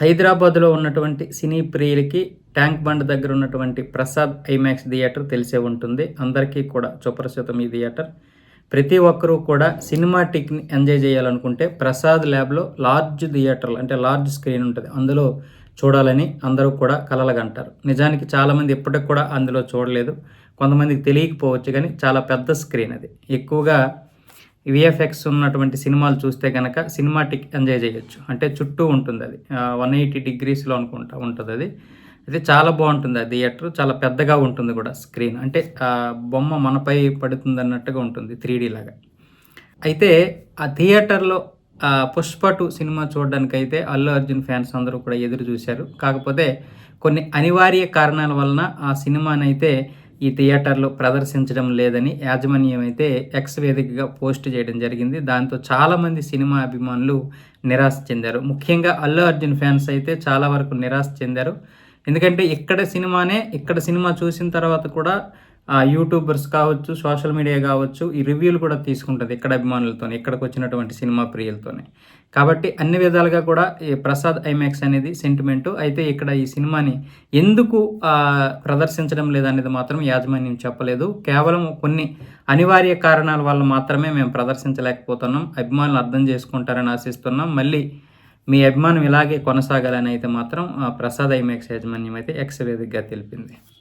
హైదరాబాద్లో ఉన్నటువంటి సినీ ప్రియులకి tank bund దగ్గర ఉన్నటువంటి ప్రసాద్ ఐమాక్స్ థియేటర్ తెలిసే ఉంటుంది. అందరికీ కూడా సుప్రసిద్ధం ఈ థియేటర్. ప్రతి ఒక్కరూ కూడా సినిమాటిక్ని ఎంజాయ్ చేయాలనుకుంటే ప్రసాద్ ల్యాబ్లో లార్జ్ థియేటర్లు అంటే లార్జ్ స్క్రీన్ ఉంటుంది. అందులో చూడాలని అందరూ కూడా కలలుగంటారు. నిజానికి చాలామంది ఇప్పటికి కూడా అందులో చూడలేదు. కొంతమందికి తెలియకపోవచ్చు కానీ చాలా పెద్ద స్క్రీన్ అది. ఎక్కువగా విఎఫ్ఎక్స్ ఉన్నటువంటి సినిమాలు చూస్తే కనుక సినిమాటిక్ ఎంజాయ్ చేయొచ్చు. అంటే చుట్టూ ఉంటుంది అది. వన్ ఎయిటీ డిగ్రీస్లో అనుకుంటా ఉంటుంది అది. అయితే చాలా బాగుంటుంది ఆ థియేటర్ చాలా పెద్దగా ఉంటుంది కూడా స్క్రీన్ అంటే బొమ్మ మనపై పడుతుంది అన్నట్టుగా ఉంటుంది త్రీడీ లాగా. అయితే ఆ థియేటర్లో పుష్ప టూ సినిమా చూడడానికైతే అల్లు అర్జున్ ఫ్యాన్స్ అందరూ కూడా ఎదురు చూశారు. కాకపోతే కొన్ని అనివార్య కారణాల వలన ఆ సినిమానైతే ఈ థియేటర్లో ప్రదర్శించడం లేదని యాజమాన్యం అయితే ఎక్స్ వేదికగా పోస్ట్ చేయడం జరిగింది. దాంతో చాలామంది సినిమా అభిమానులు నిరాశ చెందారు. ముఖ్యంగా అల్లు అర్జున్ ఫ్యాన్స్ అయితే చాలా వరకు నిరాశ చెందారు. ఎందుకంటే ఇక్కడ సినిమానే ఇక్కడ సినిమా చూసిన తర్వాత కూడా యూట్యూబర్స్ కావచ్చు సోషల్ మీడియా కావచ్చు ఈ రివ్యూలు కూడా తీసుకుంటుంది ఇక్కడ అభిమానులతోనే ఇక్కడికి వచ్చినటువంటి సినిమా ప్రియులతోనే. కాబట్టి అన్ని విధాలుగా కూడా ఈ ప్రసాద్ ఐమాక్స్ అనేది సెంటిమెంటు. అయితే ఇక్కడ ఈ సినిమాని ఎందుకు ప్రదర్శించడం లేదనేది మాత్రం యాజమాన్యం చెప్పలేదు. కేవలం కొన్ని అనివార్య కారణాల వల్ల మాత్రమే మేము ప్రదర్శించలేకపోతున్నాం. అభిమానులు అర్థం చేసుకుంటారని ఆశిస్తున్నాం. మళ్ళీ మీ అభిమానం ఇలాగే కొనసాగాలని అయితే మాత్రం ఆ, ప్రసాద్ ఐమాక్స్ యాజమాన్యం అయితే ఎక్స్ వేదికగా తెలిపింది.